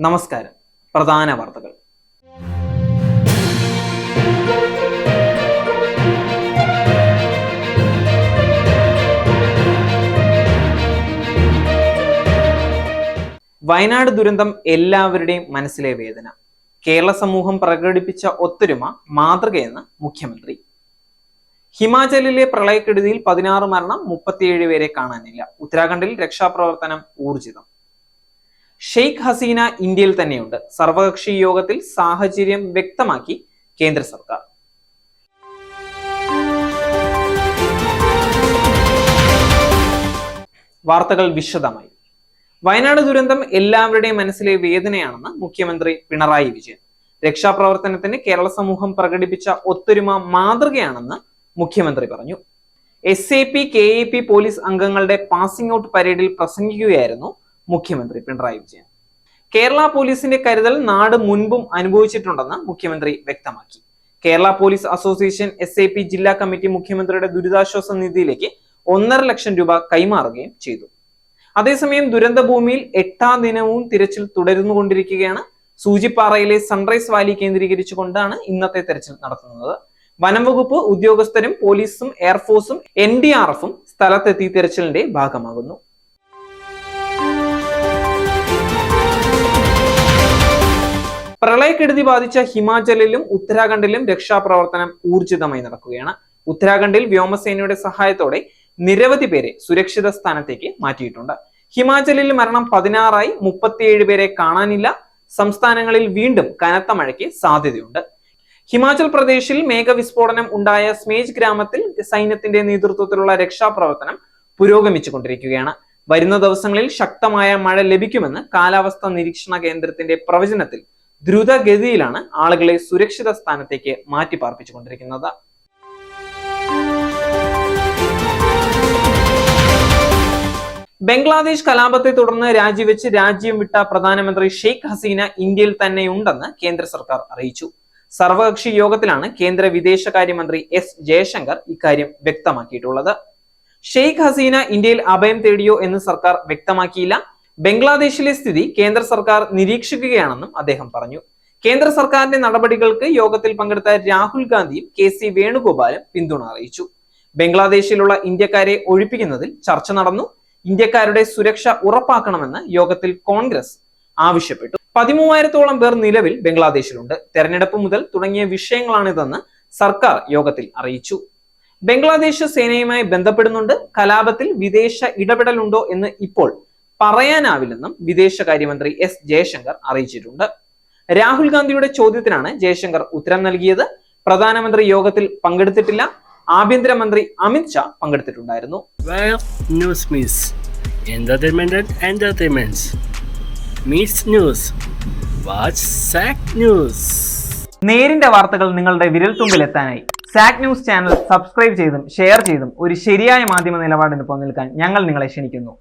നമസ്കാരം. പ്രധാന വാർത്തകൾ. വയനാട് ദുരന്തം എല്ലാവരുടെയും മനസ്സിലെ വേദന. കേരള സമൂഹം പ്രകടിപ്പിച്ച ഒത്തൊരുമ മാതൃകയെന്ന് മുഖ്യമന്ത്രി. ഹിമാചലിലെ പ്രളയക്കെടുതിയിൽ പതിനാറ് മരണം മുപ്പത്തിയേഴ് പേരെ കാണാനില്ല. ഉത്തരാഖണ്ഡിൽ രക്ഷാപ്രവർത്തനം ഊർജിതം. ഷെയ്ഖ് ഹസീന ഇന്ത്യയിൽ തന്നെയുണ്ട്. സർവകക്ഷി യോഗത്തിൽ സാഹചര്യം വ്യക്തമാക്കി കേന്ദ്ര സർക്കാർ. വാർത്തകൾ വിശദമായി. വയനാട് ദുരന്തം എല്ലാവരുടെയും മനസ്സിലെ വേദനയാണെന്ന് മുഖ്യമന്ത്രി പിണറായി വിജയൻ. രക്ഷാപ്രവർത്തനത്തിന് കേരള സമൂഹം പ്രകടിപ്പിച്ച ഒത്തൊരുമ മാതൃകയാണെന്ന് മുഖ്യമന്ത്രി പറഞ്ഞു. S A P K A P police അംഗങ്ങളുടെ പാസിംഗ് ഔട്ട് പരേഡിൽ പ്രസംഗിക്കുകയായിരുന്നു മുഖ്യമന്ത്രി പിണറായി വിജയൻ. കേരള പോലീസിന്റെ കരുതൽ നാട് മുൻപും അനുഭവിച്ചിട്ടുണ്ടെന്ന് മുഖ്യമന്ത്രി വ്യക്തമാക്കി. കേരള പോലീസ് അസോസിയേഷൻ എസ് ജില്ലാ കമ്മിറ്റി മുഖ്യമന്ത്രിയുടെ ദുരിതാശ്വാസ നിധിയിലേക്ക് ഒന്നര ലക്ഷം രൂപ കൈമാറുകയും ചെയ്തു. അതേസമയം ദുരന്ത ഭൂമിയിൽ എട്ടാം ദിനവും തിരച്ചിൽ തുടരുന്നുകൊണ്ടിരിക്കുകയാണ്. സൂചിപ്പാറയിലെ സൺറൈസ് വാലി കേന്ദ്രീകരിച്ചുകൊണ്ടാണ് ഇന്നത്തെ തെരച്ചിൽ നടത്തുന്നത്. വനംവകുപ്പ് ഉദ്യോഗസ്ഥരും പോലീസും എയർഫോഴ്സും എൻ ഡി ആർ എഫും സ്ഥലത്തെത്തി തിരച്ചിലിന്റെ ഭാഗമാകുന്നു. പ്രളയക്കെടുതി ബാധിച്ച ഹിമാചലിലും ഉത്തരാഖണ്ഡിലും രക്ഷാപ്രവർത്തനം ഊർജിതമായി നടക്കുകയാണ്. ഉത്തരാഖണ്ഡിൽ വ്യോമസേനയുടെ സഹായത്തോടെ നിരവധി പേരെ സുരക്ഷിത സ്ഥാനത്തേക്ക് മാറ്റിയിട്ടുണ്ട്. ഹിമാചലിൽ മരണം പതിനാറായി മുപ്പത്തിയേഴ് പേരെ കാണാനില്ല. സംസ്ഥാനങ്ങളിൽ വീണ്ടും കനത്ത മഴയ്ക്ക് സാധ്യതയുണ്ട്. ഹിമാചൽ പ്രദേശിൽ മേഘവിസ്ഫോടനം ഉണ്ടായ സ്മേജ് ഗ്രാമത്തിൽ സൈന്യത്തിന്റെ നേതൃത്വത്തിലുള്ള രക്ഷാപ്രവർത്തനം പുരോഗമിച്ചുകൊണ്ടിരിക്കുകയാണ്. വരുന്ന ദിവസങ്ങളിൽ ശക്തമായ മഴ ലഭിക്കുമെന്ന് കാലാവസ്ഥാ നിരീക്ഷണ കേന്ദ്രത്തിന്റെ പ്രവചനത്തിൽ ദ്രുതഗതിയിലാണ് ആളുകളെ സുരക്ഷിത സ്ഥാനത്തേക്ക് മാറ്റി പാർപ്പിച്ചുകൊണ്ടിരിക്കുന്നത്. ബംഗ്ലാദേശ് കലാപത്തെ തുടർന്ന് രാജിവെച്ച് രാജ്യം വിട്ട പ്രധാനമന്ത്രി ഷെയ്ഖ് ഹസീന ഇന്ത്യയിൽ തന്നെയുണ്ടെന്ന് കേന്ദ്ര സർക്കാർ അറിയിച്ചു. സർവകക്ഷി യോഗത്തിലാണ് കേന്ദ്ര വിദേശകാര്യമന്ത്രി എസ് ജയശങ്കർ ഇക്കാര്യം വ്യക്തമാക്കിയിട്ടുള്ളത്. ഷെയ്ഖ് ഹസീന ഇന്ത്യയിൽ അഭയം തേടിയോ എന്ന് സർക്കാർ വ്യക്തമാക്കിയില്ല. ബംഗ്ലാദേശിലെ സ്ഥിതി കേന്ദ്ര സർക്കാർ നിരീക്ഷിക്കുകയാണെന്നും അദ്ദേഹം പറഞ്ഞു. കേന്ദ്ര സർക്കാരിന്റെ നടപടികൾക്ക് യോഗത്തിൽ പങ്കെടുത്ത രാഹുൽ ഗാന്ധിയും കെ സി വേണുഗോപാലും പിന്തുണ അറിയിച്ചു. ബംഗ്ലാദേശിലുള്ള ഇന്ത്യക്കാരെ ഒഴിപ്പിക്കുന്നതിൽ ചർച്ച നടന്നു. ഇന്ത്യക്കാരുടെ സുരക്ഷ ഉറപ്പാക്കണമെന്ന് യോഗത്തിൽ കോൺഗ്രസ് ആവശ്യപ്പെട്ടു. പതിമൂവായിരത്തോളം പേർ നിലവിൽ ബംഗ്ലാദേശിലുണ്ട്. തെരഞ്ഞെടുപ്പ് മുതൽ തുടങ്ങിയ വിഷയങ്ങളാണിതെന്ന് സർക്കാർ യോഗത്തിൽ അറിയിച്ചു. ബംഗ്ലാദേശ് സേനയുമായി ബന്ധപ്പെടുന്നുണ്ട്. കലാപത്തിൽ വിദേശ ഇടപെടലുണ്ടോ എന്ന് ഇപ്പോൾ പറയാനാവില്ലെന്നും വിദേശകാര്യമന്ത്രി എസ് ജയശങ്കർ അറിയിച്ചിട്ടുണ്ട് രാഹുൽ ഗാന്ധിയുടെ ചോദ്യത്തിനാണ് ജയശങ്കർ ഉത്തരം നൽകിയത് പ്രധാനമന്ത്രി യോഗത്തിൽ പങ്കെടുത്തിട്ടില്ല ആഭ്യന്തരമന്ത്രി Amit Shah പങ്കെടുത്തിട്ടുണ്ടായിരുന്നു Well, news means entertainment and entertainments. Meets news. Watch SAC News. നേരിന്റെ വാർത്തകൾ നിങ്ങളുടെ വിരൽത്തുമ്പിൽ എത്താനായി സാക് ന്യൂസ് ചാനൽ സബ്സ്ക്രൈബ് ചെയ്തും ഷെയർ ചെയ്തും ഒരു ശരിയായ മാധ്യമ നിലപാടിന് പോകാൻ ഞങ്ങൾ നിങ്ങളെ ക്ഷണിക്കുന്നു